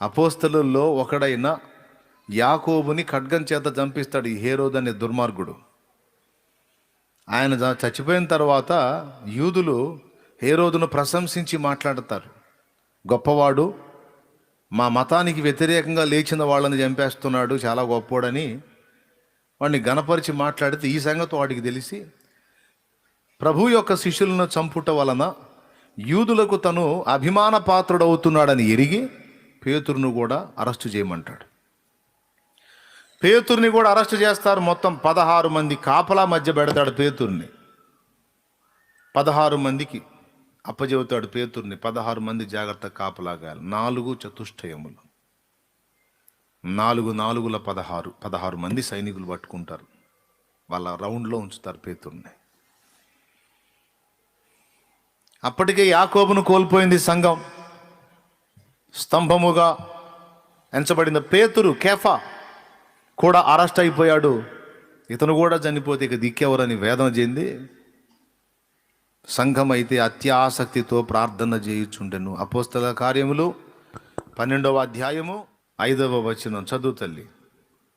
అపోస్తలుల్లో ఒకడైన యాకోబుని ఖడ్గం చేత చంపిస్తాడు ఈ హేరోద్ అనే దుర్మార్గుడు. ఆయన చచ్చిపోయిన తర్వాత యూదులు హేరోదును ప్రశంసించి మాట్లాడతారు. గొప్పవాడు మా మతానికి వ్యతిరేకంగా లేచిన వాళ్ళని చంపేస్తున్నాడు చాలా గొప్పోడని వాడిని గణపరిచి మాట్లాడితే ఈ సంగతి వాడికి తెలిసి ప్రభు యొక్క శిష్యులను చంపుట వలన యూదులకు తను అభిమాన పాత్రుడవుతున్నాడని ఎరిగి పేతురును కూడా అరెస్టు చేయమంటాడు. పేతుర్ని కూడా అరెస్టు చేస్తారు. మొత్తం పదహారు మంది కాపలా మధ్య పెడతాడు పేతుర్ని. పదహారు మందికి అప్పజెబుతాడు పేతుర్ని. పదహారు మంది జాగ్రత్త కాపలాగాలి నాలుగు చతుష్టయములు. నాలుగు నాలుగుల పదహారు. పదహారు మంది సైనికులు పట్టుకుంటారు. వాళ్ళ రౌండ్లో ఉంచుతారు పేతుర్ని. అప్పటికే యాకోబును కోల్పోయింది సంఘం. స్తంభముగా ఎంచబడిన పేతురు కేఫా కూడా అరెస్ట్ అయిపోయాడు ఇతను కూడా చనిపోతే ఇక దిక్కెవరని వేదన చెంది సంఘం అయితే అత్యాసక్తితో ప్రార్థన చేయుచుండెను. అపోస్తల కార్యములు పన్నెండవ అధ్యాయము ఐదవ వచనం. చదువు తల్లి.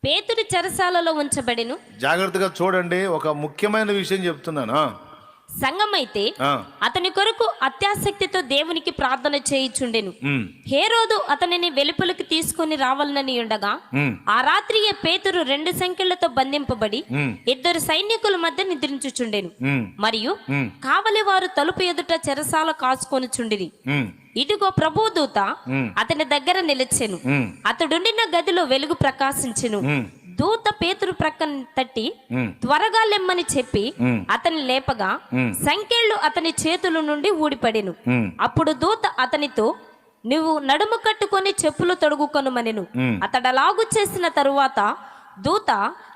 పేతురు చెరసాలలో ఉంచబడెను. జాగ్రత్తగా చూడండి ఒక ముఖ్యమైన విషయం చెప్తున్నాను. సంఘమైతే ఆ, అతని కొరకు అత్యాసక్తితో దేవునికి ప్రార్థన చేయుచుండెను. హేరోదు అతనిని వెలుపలికి తీసుకొని రావాలని ఉండగా ఆ రాత్రియే పేతురు రెండు సంఖ్యలతో బంధింపబడి ఇద్దరు సైనికుల మధ్య నిద్రించుచుండెను. మరియు కావలి వారు తలుపు ఎదుట చెరసాల కాచుకొని చుండిరి ఇదిగో ప్రభు దూత ఉమ్. అతని దగ్గర నిలిచెను. అతడుండిన గదిలో వెలుగు ప్రకాశించెను. దూత పేతురు ప్రక్కన తట్టి త్వరగా లెమ్మని చెప్పి. అతని లేపగా. సంకెళ్ళు అతని చేతుల నుండి ఊడిపడెను. అప్పుడు దూత అతనితో నువ్వు నడుము కట్టుకొని చెప్పులు తొడుగుకొనుమనెను. అతడలాగు చేసిన తరువాత దూత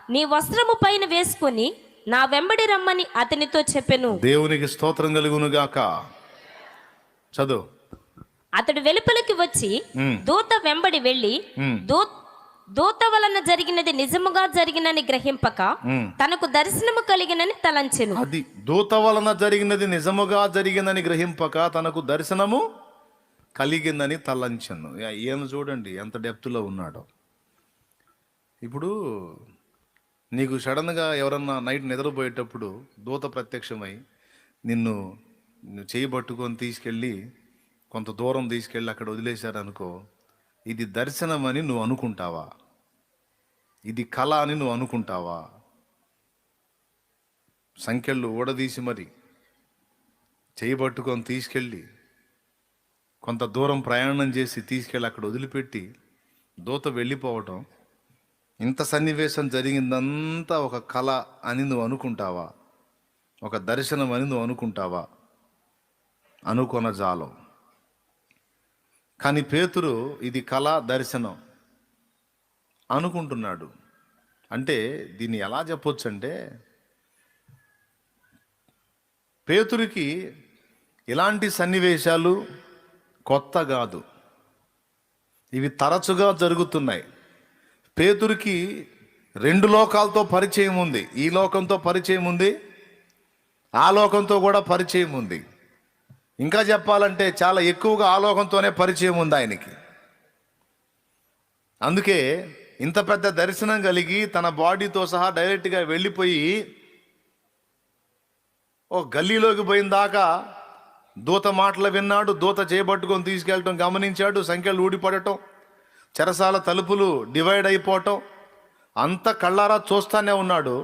నీ వస్త్రము పైన వేసుకొని నా వెంబడి రమ్మని అతనితో చెప్పెను. దేవునికి స్తోత్రం కలుగును గాక చదువు. అతడు వెలుపలికి వచ్చి దూత వెంబడి వెళ్ళి ఉమ్, దూ దూత వలన జరిగినది నిజముగా జరిగినని గ్రహింపక. తనకు దర్శనము కలిగినని తలంచెను. అది దూత వలన జరిగినది నిజముగా జరిగిందని గ్రహింపక తనకు దర్శనము కలిగిందని తలంచను. ఈయన చూడండి ఎంత డెప్త్లో ఉన్నాడో. ఇప్పుడు నీకు సడన్గా ఎవరన్నా నైట్ నిద్రపోయేటప్పుడు దూత ప్రత్యక్షమై నిన్ను చేయి పట్టుకొని తీసుకెళ్ళి కొంత దూరం తీసుకెళ్ళి అక్కడ వదిలేశారనుకో ఇది దర్శనం అని నువ్వు అనుకుంటావా? ఇది కళ అని నువ్వు అనుకుంటావా? సంఖ్యలు ఊడదీసి మరి చేయబట్టుకొని తీసుకెళ్ళి కొంత దూరం ప్రయాణం చేసి తీసుకెళ్ళి అక్కడ వదిలిపెట్టి దూత వెళ్ళిపోవటం ఇంత సన్నివేశం జరిగిందంతా ఒక కళ అని నువ్వు అనుకుంటావా? ఒక దర్శనం అని నువ్వు అనుకుంటావా? అనుకొన జాలం. కానీ పేతురు ఇది కళ దర్శనం అనుకుంటున్నాడు. అంటే దీన్ని ఎలా చెప్పొచ్చు అంటే పేతురికి ఇలాంటి సన్నివేశాలు కొత్త కాదు. ఇవి తరచుగా జరుగుతున్నాయి. పేతురికి రెండు లోకాలతో పరిచయం ఉంది. ఈ లోకంతో పరిచయం ఉంది ఆ లోకంతో కూడా పరిచయం ఉంది. ఇంకా చెప్పాలంటే చాలా ఎక్కువగా ఆలోకంతోనే పరిచయం ఉంది ఆయనకి. అందుకే ఇంత పెద్ద దర్శనం కలిగి తన బాడీతో సహా డైరెక్ట్గా వెళ్ళిపోయి ఓ గల్లీలోకి పోయిన దాకా దూత మాటలు విన్నాడు దూత చేపట్టుకొని తీసుకెళ్ళటం గమనించాడు సంఖ్యలు ఊడిపడటం చెరసాల తలుపులు డివైడ్ అయిపోవటం అంత కళ్ళారా చూస్తానే ఉన్నాడు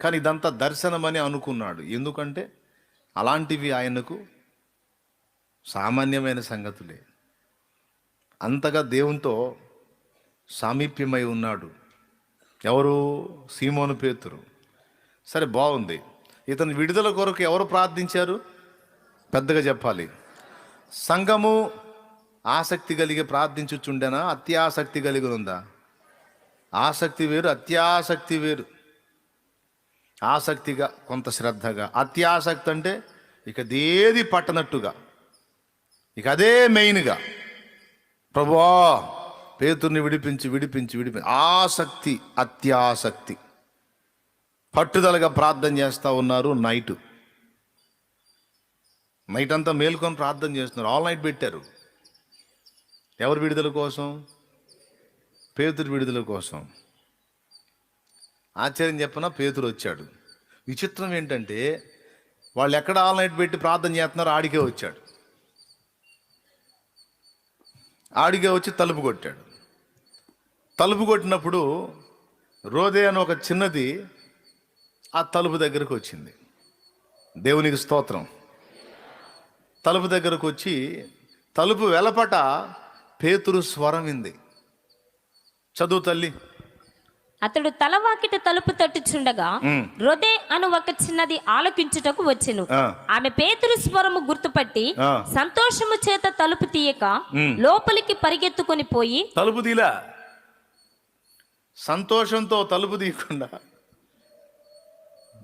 కానీ ఇదంతా దర్శనమని అనుకున్నాడు. ఎందుకంటే అలాంటివి ఆయనకు సామాన్యమైన సంగతులే. అంతగా దేవునితో సామీప్యమై ఉన్నాడు. ఎవరు? సీమోను పేతురు. సరే బాగుంది. ఇతని విడుదల కొరకు ఎవరు ప్రార్థించారు? పెద్దగా చెప్పాలి. సంఘము ఆసక్తి కలిగి ప్రార్థించుచుండెనా? అత్యాసక్తి కలిగి ఉందా ఆసక్తి వేరు అత్యాసక్తి వేరు. ఆసక్తిగా కొంత శ్రద్ధగా. అత్యాసక్తి అంటే ఇక దేది పట్టనట్టుగా. ఇక అదే మెయిన్గా. ప్రభా పేతుర్ని విడిపించి విడిపించి విడిపించి. ఆసక్తి అత్యాసక్తి. పట్టుదలగా ప్రార్థన చేస్తూ ఉన్నారు నైట్. నైట్ అంతా మేల్కొని ప్రార్థన చేస్తున్నారు. ఆల్ నైట్ పెట్టారు. ఎవరి విడుదల కోసం? పేతురు విడుదల కోసం. ఆశ్చర్యం చెప్పన? పేతురు వచ్చాడు. విచిత్రం ఏంటంటే వాళ్ళు ఎక్కడ ఆల్ నైట్ పెట్టి ప్రార్థన చేస్తున్నారో ఆడికే వచ్చాడు. ఆడిగా వచ్చి తలుపు కొట్టాడు. తలుపు కొట్టినప్పుడు రోదే అని ఒక చిన్నది ఆ తలుపు దగ్గరకు వచ్చింది. దేవునికి స్తోత్రం. తలుపు దగ్గరకు వచ్చి తలుపు వెలపట పేతురు స్వరం వింది. చదువు తల్లి అతడు తలవాకిట తలుపు తట్టుచుండగా. రొదే అను ఒక చిన్నది ఆలకించుటకు వచ్చెను. ఆమె పేతురు స్వరము గుర్తుపట్టి. సంతోషము చేత తలుపు తీయక. లోపలికి పరిగెత్తుకొని పోయి తలుపు తీలా సంతోషంతో తలుపు తీయకుండా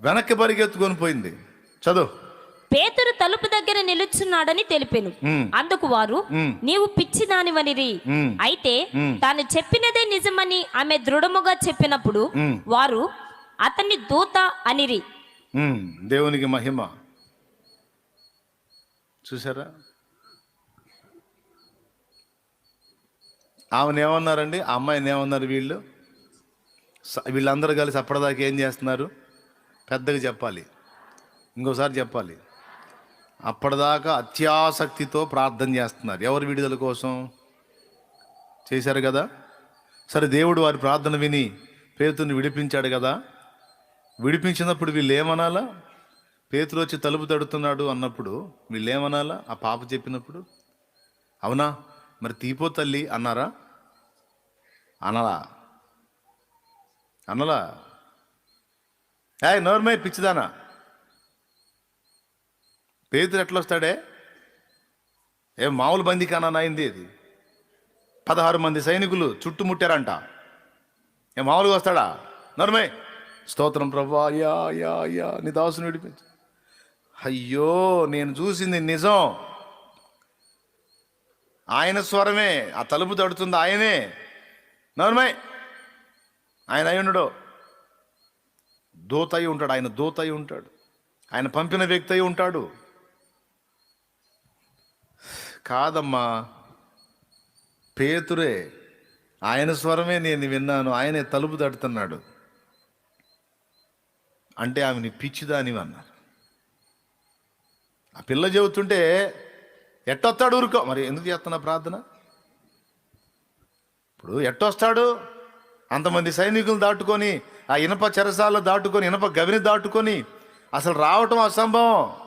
వెనక్కి పరిగెత్తుకొని పోయింది చదువు పేతురు తలుపు దగ్గర నిలుచున్నాడని తెలిపెను. అందుకు వారు. నీవు పిచ్చిదానివనిరి. ఉమ్. అయితే. తాను చెప్పినదే నిజమని ఆమె దృఢముగా చెప్పినప్పుడు. వారు అతన్ని దూత అనిరి. దేవునికి మహిమ. చూసారా ఆమెను ఏమన్నారండి ఆ అమ్మాయిని ఏమన్నారు వీళ్ళు వీళ్ళందరూ కలిసి అప్పటిదాకా ఏం చేస్తున్నారు? పెద్దగా చెప్పాలి. ఇంకోసారి చెప్పాలి. అప్పటిదాకా అత్యాసక్తితో ప్రార్థన చేస్తున్నారు. ఎవరి విడుదల కోసం? చేశారు కదా? సరే దేవుడు వారి ప్రార్థన విని పేతుని విడిపించాడు కదా? విడిపించినప్పుడు వీళ్ళు ఏమనాలా? పేతులు వచ్చి తలుపు తడుతున్నాడు అన్నప్పుడు వీళ్ళు ఏమనాలా? ఆ పాప చెప్పినప్పుడు? అవునా? మరి తీపో తల్లి అన్నారా? అనలా? అనలా? ఏ నోర్మే పిచ్చిదానా? పేతురు ఎట్లా వస్తాడే ఏం మామూలు బందీకానా అయింది అది? పదహారు మంది సైనికులు చుట్టుముట్టారంట. ఏ మామూలుగా వస్తాడా? నర్మే స్తోత్రం ప్రభా. యా యా యా. నీ దాసుని విడిపించు. అయ్యో నేను చూసింది నిజం. ఆయన స్వరమే. ఆ తలుపు తడుతుంది ఆయనే. నర్మే ఆయన అయి ఉండడు. దూత అయి ఉంటాడు. ఆయన దూత అయి ఉంటాడు. ఆయన పంపిన వ్యక్తి అయి ఉంటాడు. కాదమ్మా. పేతురే ఆయన స్వరమే నేను విన్నాను ఆయనే తలుపు తడుతున్నాడు. అంటే ఆమెని పిచ్చిదాని అన్నారు. ఆ పిల్ల చెబుతుంటే ఎట్టొస్తాడు ఊరుకో. మరి ఎందుకు చేస్తున్నా ప్రార్థన? ఇప్పుడు ఎట్టొస్తాడు? అంతమంది సైనికులు దాటుకొని ఆ ఇనప చెరసాలు దాటుకొని ఇనప గవిని దాటుకొని అసలు రావటం అసంభవం.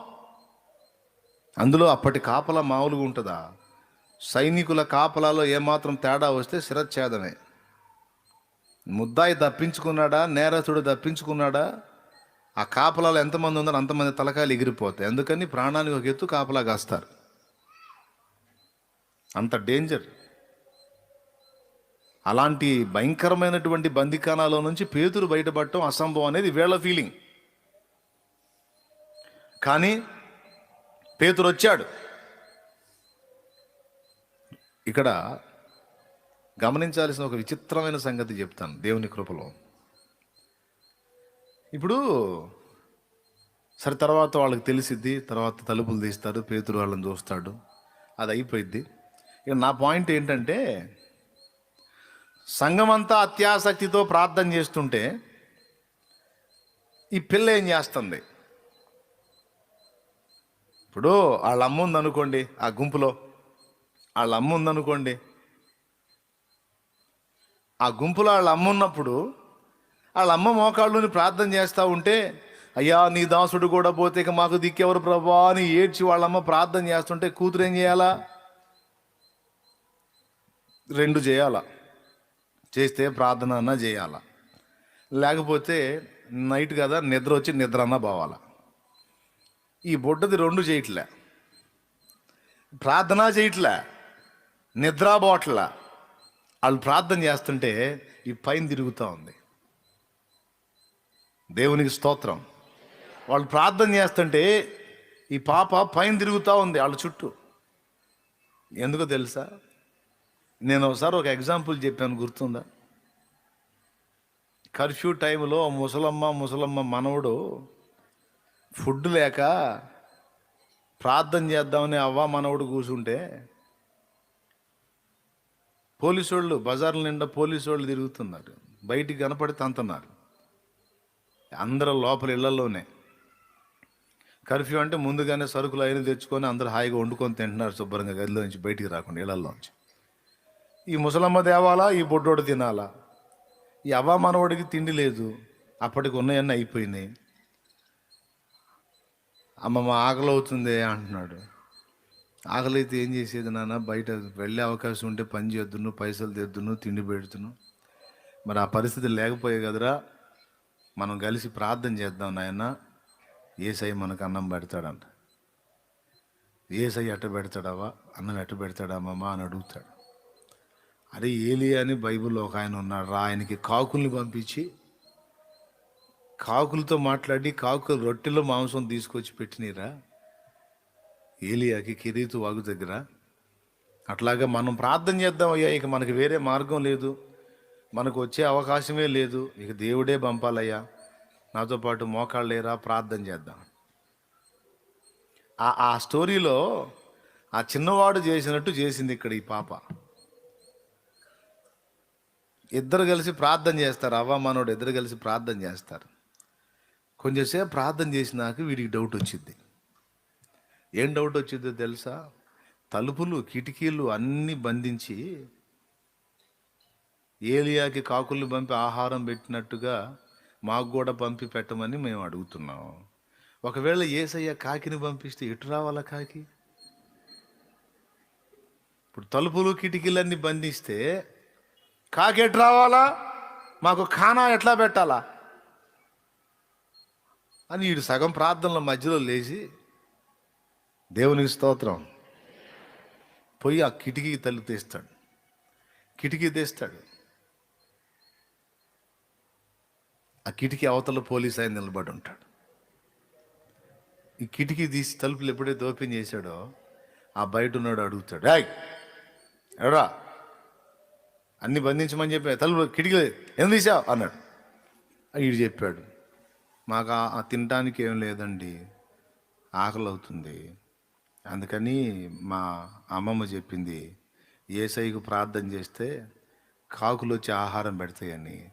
అందులో అప్పటి కాపలా మామూలుగా ఉంటుందా? సైనికుల కాపలాలో ఏమాత్రం తేడా వస్తే శిరచ్ఛేదమే ముద్దాయి తప్పించుకున్నాడా నేరస్తుడు తప్పించుకున్నాడా ఆ కాపలాలో ఎంతమంది ఉందో అంతమంది తలకాయలు ఎగిరిపోతాయి. అందుకని ప్రాణానికి ఒక ఎత్తు కాపలా కాస్తారు. అంత డేంజర్. అలాంటి భయంకరమైనటువంటి బందికానాలో నుంచి పేతురు బయటపడటం అసంభవం అనేది వీళ్ళ ఫీలింగ్ కానీ పేతురు వచ్చాడు ఇక్కడ గమనించాల్సిన ఒక విచిత్రమైన సంగతి చెప్తాను దేవుని కృపలో. ఇప్పుడు సరే తర్వాత వాళ్ళకి తెలిసిద్ది తర్వాత తలుపులు తీస్తారు పేతురు వాళ్ళని చూస్తాడు. అది అయిపోయిద్ది. ఇక నా పాయింట్ ఏంటంటే సంఘమంతా అత్యాసక్తితో ప్రార్థన చేస్తుంటే ఈ పిల్ల ఏం చేస్తుంది? ఇప్పుడు వాళ్ళ అమ్మ ఉందనుకోండి ఆ గుంపులో. వాళ్ళ అమ్మ ఉందనుకోండి ఆ గుంపులో వాళ్ళ అమ్మ ఉన్నప్పుడు వాళ్ళ అమ్మ మోకాళ్ళుని ప్రార్థన చేస్తూ ఉంటే అయ్యా నీ దాసుడు కూడా పోతే ఇక మాకు దిక్కెవరు ప్రభా అని ఏడ్చి వాళ్ళమ్మ ప్రార్థన చేస్తుంటే కూతురు ఏం చేయాలా? రెండు చేయాలా? చేస్తే ప్రార్థన అన్నా చేయాలా? లేకపోతే నైట్ కదా నిద్ర వచ్చి నిద్ర అన్నా పోవాలా? ఈ బొడ్డది రెండు చేయట్లే. ప్రార్థన చేయట్లే నిద్ర వాళ్ళు ప్రార్థన చేస్తుంటే ఈ పైన తిరుగుతూ ఉంది. దేవునికి స్తోత్రం. వాళ్ళు ప్రార్థన చేస్తుంటే ఈ పాప పైన తిరుగుతూ ఉంది వాళ్ళ చుట్టూ. ఎందుకో తెలుసా? నేను ఒకసారి ఒక ఎగ్జాంపుల్ చెప్పాను గుర్తుందా? కర్ఫ్యూ టైంలో ముసలమ్మ ముసలమ్మ మనవడు ఫుడ్ లేక ప్రార్థన చేద్దామని అవ్వ మనవడు కూర్చుంటే పోలీసు వాళ్ళు బజార్ల నిండా పోలీసు వాళ్ళు తిరుగుతున్నారు. బయటికి కనపడి తంతున్నారు అందరూ లోపల ఇళ్ళలోనే. కర్ఫ్యూ అంటే ముందుగానే సరుకులు అయిన తెచ్చుకొని అందరూ హాయిగా వండుకొని తింటున్నారు శుభ్రంగా గదిలో నుంచి బయటికి రాకుండా ఇళ్ళలోంచి ఈ ముసలమ్మ దేవాలా ఈ బొడ్డోడు తినాలా? ఈ అవ్వ మనవడికి తిండి లేదు. అప్పటికి ఉన్నాయన్నీ అయిపోయినాయి. అమ్మమ్మ ఆకలి అవుతుంది అంటున్నాడు. ఆకలి అయితే ఏం చేసేది నాన్న? బయట వెళ్ళే అవకాశం ఉంటే పని చేద్దును పైసలు తెద్దును తిండి పెడుతును. మరి ఆ పరిస్థితి లేకపోయే కదరా? మనం కలిసి ప్రార్థన చేద్దాం నాయన. ఏసై మనకు అన్నం పెడతాడంట. ఏసై ఎట్ట పెడతాడావా? అన్నం ఎట్ట పెడతాడా అని అడుగుతాడు. అరే ఏలి అని బైబిల్లో ఒక ఆయన ఉన్నాడు రా ఆయనకి కాకుల్ని పంపించి కాకులతో మాట్లాడి కాకులు రొట్టెలో మాంసం తీసుకొచ్చి పెట్టినీరా? ఏలియాకి కిరీతు వాగు దగ్గర. అట్లాగా మనం ప్రార్థన చేద్దాం అయ్యా ఇక మనకి వేరే మార్గం లేదు. మనకు వచ్చే అవకాశమే లేదు. ఇక దేవుడే పంపాలయ్యా. నాతో పాటు మోకాళ్ళేరా ప్రార్థన చేద్దాం. ఆ ఆ స్టోరీలో ఆ చిన్నవాడు చేసినట్టు చేసింది ఇక్కడ ఈ పాప. ఇద్దరు కలిసి ప్రార్థన చేస్తారు. అవ్వ మనోడు ఇద్దరు కలిసి ప్రార్థన చేస్తారు. కొంచెంసేపు ప్రార్థన చేసినాక వీడికి డౌట్ వచ్చింది. ఏం డౌట్ వచ్చిందో తెలుసా? తలుపులు కిటికీలు అన్నీ బంధించి ఏలియాకి కాకుల్ని పంపి ఆహారం పెట్టినట్టుగా మాకు కూడా పంపి పెట్టమని మేము అడుగుతున్నాం. ఒకవేళ ఏసయ్య కాకిని పంపిస్తే ఎటు రావాలా కాకి? ఇప్పుడు తలుపులు కిటికీలన్నీ బంధిస్తే కాకి ఎటు రావాలా? మాకు ఖానా ఎట్లా పెట్టాలా? అని వీడు సగం ప్రార్థనల మధ్యలో లేచి దేవునికి స్తోత్రం. పోయి ఆ కిటికీ తలుపు తీస్తాడు. కిటికీ తీస్తాడు. ఆ కిటికీ అవతల పోలీస్ ఆయన నిలబడి ఉంటాడు. ఈ కిటికీ తీసి తలుపులు ఎప్పుడైతే ఓపెన్ చేశాడో ఆ బయట ఉన్నాడు అడుగుతాడు ఏయ్ ఎవరా అన్ని బంధించమని చెప్పి తలుపు కిటికీ ఎందుకు తీసావు? అన్నాడు. వీడు చెప్పాడు మాకు తినడానికి ఏం లేదండి. ఆకలి అవుతుంది అందుకని మా అమ్మమ్మ చెప్పింది ఏసైకు ప్రార్థన చేస్తే కాకులు వచ్చి ఆహారం పెడతాయని.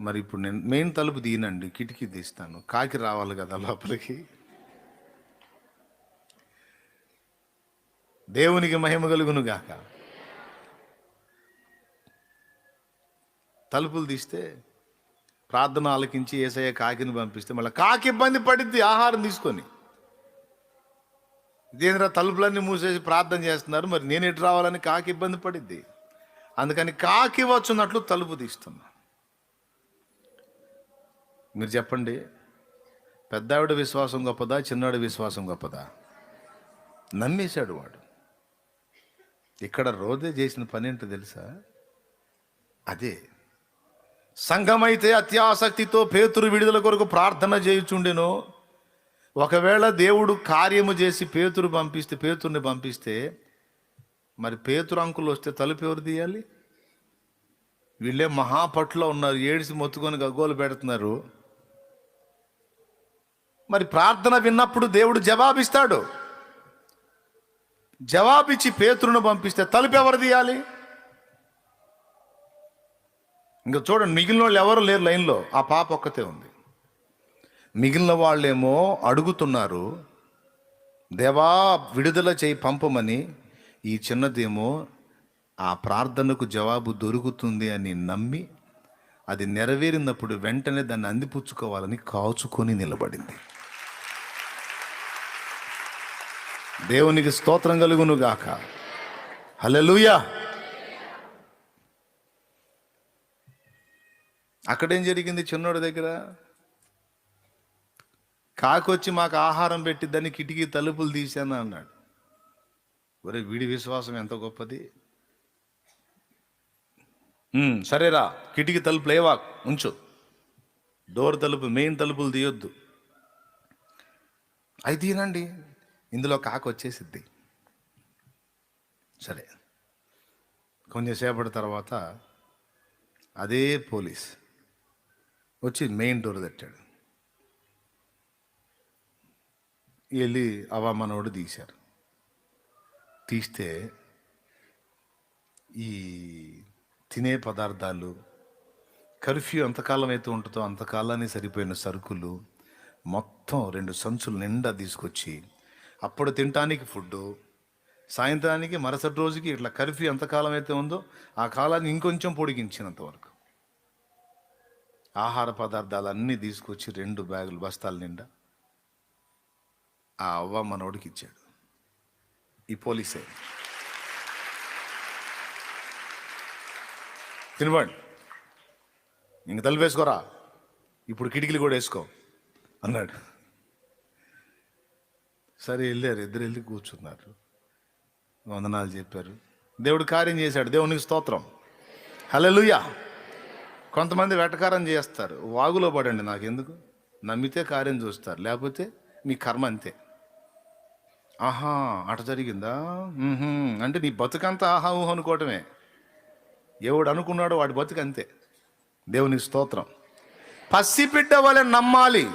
మరి ఇప్పుడు నేను మెయిన్ తలుపు తీయనండి కిటికీ తీస్తాను. కాకి రావాలి కదా లోపలికి. దేవునికి మహిమ కలుగును గాక. తలుపులు తీస్తే ప్రార్థన ఆలకించి ఏసయ్య కాకిని పంపిస్తే మళ్ళీ కాకి ఇబ్బంది పడిద్ది ఆహారం తీసుకొని. దేనిరా తలుపులన్నీ మూసేసి ప్రార్థన చేస్తున్నారు మరి నేను ఎటు రావాలని కాకి ఇబ్బంది పడిద్ది? అందుకని కాకి వచ్చున్నట్లు తలుపు తీస్తున్నా. మీరు చెప్పండి పెద్దావిడ విశ్వాసం గొప్పదా చిన్నవాడి విశ్వాసం గొప్పదా? నమ్మేశాడు వాడు. ఇక్కడ రోజే చేసిన పని ఏంటో తెలుసా? అదే సంఘమైతే అత్యాసక్తితో పేతురు విడుదల కొరకు ప్రార్థన చేయుచుండెను. ఒకవేళ దేవుడు కార్యము చేసి పేతురు పంపిస్తే పేతుర్ని పంపిస్తే మరి పేతురు అంకులు వస్తే తలుపు ఎవరు తీయాలి? వీళ్ళే మహాపట్లో ఉన్నారు ఏడిసి మొత్తుకొని గగ్గోలు పెడుతున్నారు. మరి ప్రార్థన విన్నప్పుడు దేవుడు జవాబిస్తాడు. జవాబిచ్చి పేతురును పంపిస్తే తలుపు ఎవరు తీయాలి? ఇంకా చూడండి మిగిలిన వాళ్ళు ఎవరు లేరు లైన్లో. ఆ పాప ఒక్కతే ఉంది. మిగిలిన వాళ్ళేమో అడుగుతున్నారు దేవా విడుదల చేయి పంపమని. ఈ చిన్నదేమో ఆ ప్రార్థనకు జవాబు దొరుకుతుంది అని నమ్మి అది నెరవేరినప్పుడు వెంటనే దాన్ని అందిపుచ్చుకోవాలని కాచుకొని నిలబడింది. దేవునికి స్తోత్రం కలుగును గాక అక్కడేం జరిగింది చిన్నోడి దగ్గర? కాకొచ్చి మాకు ఆహారం పెట్టిద్దని కిటికీ తలుపులు తీశాను అన్నాడు. ఒరే వీడి విశ్వాసం ఎంత గొప్పది? సరేరా కిటికీ తలుపు లేవా? ఉంచు. డోర్ తలుపు మెయిన్ తలుపులు తీయొద్దు. అవి తీనండి ఇందులో కాకు వచ్చేసిద్ది. సరే. కొంచెంసేపటి తర్వాత అదే పోలీస్. వచ్చి మెయిన్ డోర్ తట్టాడు. వెళ్ళి అవమానోడు తీశారు. తీస్తే ఈ తినే పదార్థాలు కర్ఫ్యూ ఎంతకాలం అయితే ఉంటుందో అంతకాలాన్ని సరిపోయిన సరుకులు మొత్తం రెండు సంచులు నిండా తీసుకొచ్చి అప్పుడు తినటానికి ఫుడ్ సాయంత్రానికి మరుసటి రోజుకి ఇట్లా కర్ఫ్యూ ఎంతకాలం అయితే ఉందో ఆ కాలాన్ని ఇంకొంచెం పొడిగించినంత వరకు. ఆహార పదార్థాలు అన్నీ తీసుకొచ్చి రెండు బ్యాగులు బస్తాల నిండా ఆ అవ్వ మనోడికి ఇచ్చాడు. ఈ పోలీసే. తినవాడు. ఇంక తలుపు వేసుకోరా? ఇప్పుడు కిటికీలు కూడా వేసుకో అన్నాడు. సరే వెళ్ళారు. ఇద్దరు వెళ్ళి కూర్చున్నారు. వందనాలు చెప్పారు. దేవుడు కార్యం చేశాడు. దేవునికి స్తోత్రం. హల్లెలూయా. కొంతమంది వెటకారం చేస్తారు. వాగులో పడండి నాకు ఎందుకు నమ్మితే కార్యం చూస్తారు. లేకపోతే మీ కర్మ అంతే. ఆహా అట జరిగిందా? అంటే నీ బతుకంతా ఆహా ఊహ అనుకోవటమే. ఎవడు అనుకున్నాడో వాడి బతుకు అంతే. దేవునికి స్తోత్రం. పసిబిడ్డ వలె నమ్మాలి.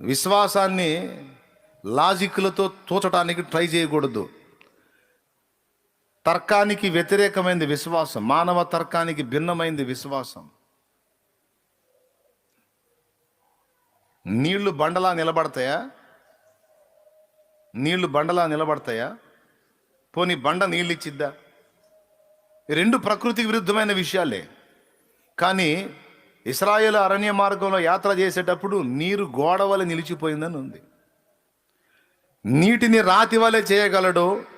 విశ్వాసాన్ని లాజిక్లతో తోచడానికి ట్రై చేయకూడదు. తర్కానికి వ్యతిరేకమైనది విశ్వాసం. మానవ తర్కానికి భిన్నమైంది విశ్వాసం. నీళ్ళు బండలా నిలబడతాయా? నీళ్ళు బండలా నిలబడతాయా? పోనీ బండ నీళ్ళు ఇచ్చిద్దా ఈ రెండు ప్రకృతికి విరుద్ధమైన విషయాలే. కానీ ఇస్రాయేల్ అరణ్య మార్గంలో యాత్ర చేసేటప్పుడు నీరు గోడ వల్ల నిలిచిపోయిందని ఉంది. నీటిని రాతి వలె చేయగలడు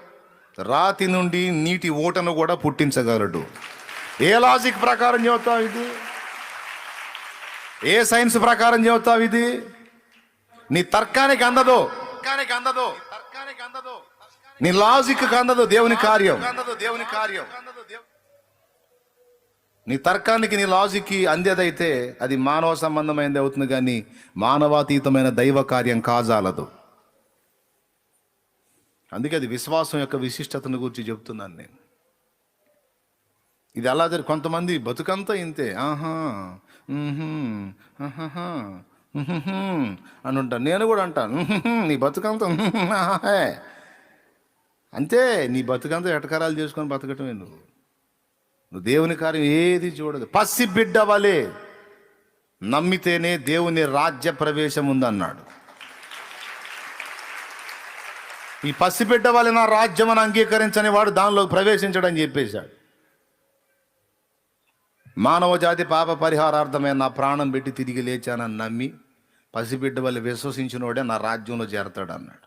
రాతి నుండి నీటి ఓటను కూడా పుట్టించగలడు. ఏ లాజిక్ ప్రకారం చెబుతావు ఇది? ఏ సైన్స్ ప్రకారం చెబుతావు ఇది? నీ తర్కానికి అందదు. తర్కానికి అందదు. తర్కానికి అందదు. నీ లాజిక్ అందదు దేవుని కార్యం. దేవుని కార్యం. నీ తర్కానికి నీ లాజిక్కి అందేదైతే అది మానవ సంబంధమైనది అవుతుంది కానీ మానవాతీతమైన దైవ కార్యం కాజాలదు. అందుకే అది విశ్వాసం యొక్క విశిష్టతను గురించి చెప్తున్నాను నేను. ఇది అలా జరి కొంతమంది బతుకంతా ఇంతే. ఆహా అని ఉంటాను నేను కూడా అంటాను. నీ బతుకంతా అంతే నీ బతుకంతా ఎటకారాలు చేసుకొని బతకటమే నువ్వు. నువ్వు దేవుని కార్యం ఏది చూడదు. పసి బిడ్డ వలే నమ్మితేనే దేవుని రాజ్య ప్రవేశం ఉందన్నాడు. ఈ పసిబిడ్డ వలె నా రాజ్యం అని అంగీకరించని వాడు దానిలో ప్రవేశించడం చెప్పేశాడు. మానవ జాతి పాప పరిహారార్థమైన నా ప్రాణం పెట్టి తిరిగి లేచానని నమ్మి పసిబిడ్డ వల్ల విశ్వసించినోడే నా రాజ్యంలో చేరతాడు అన్నాడు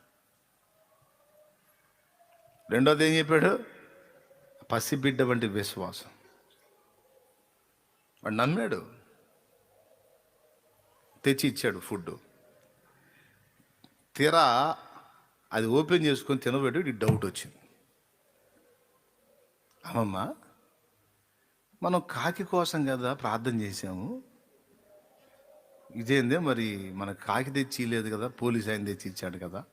రెండోది ఏం చెప్పాడు? పసిబిడ్డ వంటి విశ్వాసం. వాడు నమ్మాడు. తెచ్చి ఇచ్చాడు ఫుడ్ తీరా అది ఓపెన్ చేసుకొని తినబెట్టి డౌట్ వచ్చింది. అమ్మమ్మ మనం కాకి కోసం కదా ప్రార్థన చేసాము ఇదేందే మరి మన కాకి తెచ్చి లేదు కదా పోలీస్ ఆయన తెచ్చి ఇచ్చాడు కదా.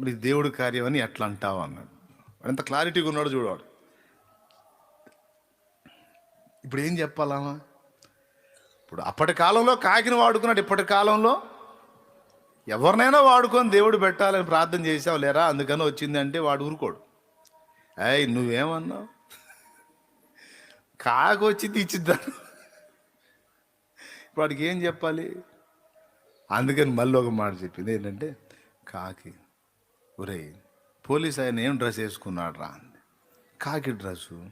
మరి దేవుడి కార్యం అని ఎట్లా అంటావు అన్నాడు. ఎంత క్లారిటీగా ఉన్నాడు చూడవాడు ఇప్పుడు ఏం చెప్పాలమ్మా? ఇప్పుడు అప్పటి కాలంలో కాకిని వాడుకున్నాడు ఇప్పటి కాలంలో ఎవరినైనా వాడుకొని దేవుడు పెట్టాలని ప్రార్థన చేసావు లేరా? అందుకని వచ్చిందంటే వాడు ఊరుకోడు. ఏయ్ నువ్వేమన్నావు? కాకి వచ్చి వాడికి ఏం చెప్పాలి? అందుకని మళ్ళీ ఒక మాట చెప్పింది. ఏంటంటే కాకి ఒరే పోలీస్ ఆయన ఏం డ్రెస్ వేసుకున్నాడు రా అంది. కాకి డ్రెస్సు?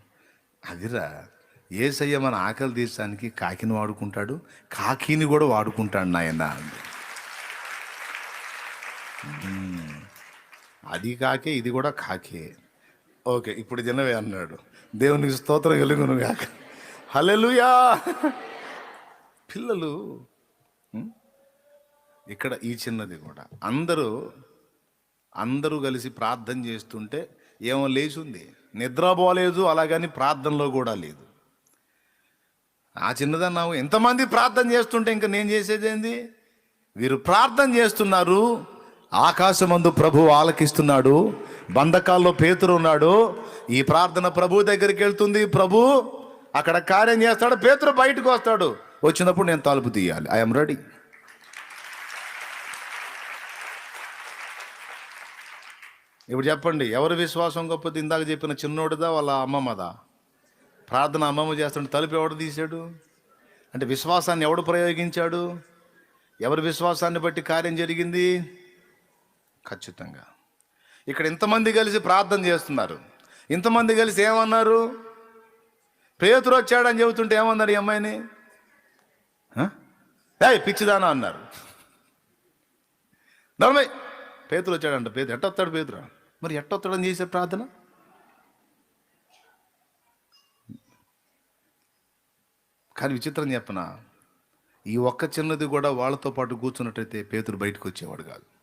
అదిరా ఏసయ్య మన ఆకలి తీర్చడానికి కాకిని వాడుకుంటాడు కాకిని కూడా వాడుకుంటాడు నాయన అంది. అది కాకే ఇది కూడా కాకే. ఓకే ఇప్పుడు జనవే అన్నాడు. దేవునికి స్తోత్రం కలుగును కాక హలెలుయా పిల్లలు ఇక్కడ ఈ చిన్నది కూడా. అందరూ అందరూ కలిసి ప్రార్థన చేస్తుంటే ఏమో లేచుంది. నిద్రపోలేదు అలాగని ప్రార్థనలో కూడా లేదు. ఆ చిన్నదన్నావు ఎంతమంది ప్రార్థన చేస్తుంటే ఇంకా నేను చేసేది ఏంది? వీరు ప్రార్థన చేస్తున్నారు ఆకాశమందు ప్రభు ఆలకిస్తున్నాడు బంధకాల్లో పేతురు ఉన్నాడు. ఈ ప్రార్థన ప్రభు దగ్గరికి వెళ్తుంది. ప్రభు అక్కడ కార్యం చేస్తాడు పేతురు బయటకు వస్తాడు. వచ్చినప్పుడు నేను తలుపు తీయాలి. ఐఎమ్ రెడీ ఇప్పుడు చెప్పండి ఎవరి విశ్వాసం గొప్పది? ఇందాక చెప్పిన చిన్నోడిదా వాళ్ళ అమ్మమ్మదా? ప్రార్థన అమ్మమ్మ చేస్తుంటే తలుపు ఎవడు తీశాడు? అంటే విశ్వాసాన్ని ఎవడు ప్రయోగించాడు? ఎవరి విశ్వాసాన్ని బట్టి కార్యం జరిగింది? ఖచ్చితంగా. ఇక్కడ ఇంతమంది కలిసి ప్రార్థన చేస్తున్నారు. ఇంతమంది కలిసి ఏమన్నారు? పేతురు వచ్చాడని చెబుతుంటే ఏమన్నారు ఈ అమ్మాయిని? ఏ పిచ్చిదానా అన్నారు. నర్మయ్ పేతులు వచ్చాడంట పేతురు ఎట్టొస్తాడు పేతురా? మరి ఎట్టొస్తాడని చేసే ప్రార్థన? కానీ విచిత్రం చెప్పనా? ఈ ఒక్క చిన్నది కూడా వాళ్ళతో పాటు కూర్చున్నట్టయితే పేతురు బయటకు వచ్చేవాడు కాదు.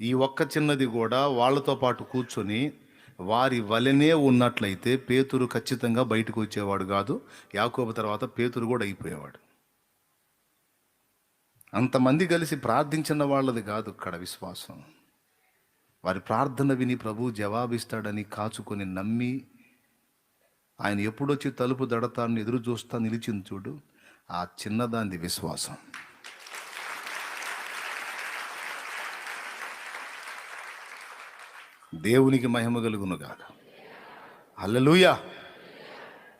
ఈ ఒక్క చిన్నది కూడా వాళ్ళతో పాటు కూర్చొని వారి వలనే ఉన్నట్లయితే పేతురు ఖచ్చితంగా బయటకు వచ్చేవాడు కాదు. యాకోబు తర్వాత పేతురు కూడా అయిపోయేవాడు. అంతమంది కలిసి ప్రార్థించిన వాళ్ళది కాదు ఇక్కడ విశ్వాసం. వారి ప్రార్థన విని ప్రభు జవాబిస్తాడని కాచుకొని నమ్మి ఆయన ఎప్పుడొచ్చి తలుపు దడతాను ఎదురు చూస్తా నిలిచింది చూడు ఆ చిన్నదాంది విశ్వాసం. దేవునికి మహిమ కలుగును గాక అల్లలుయా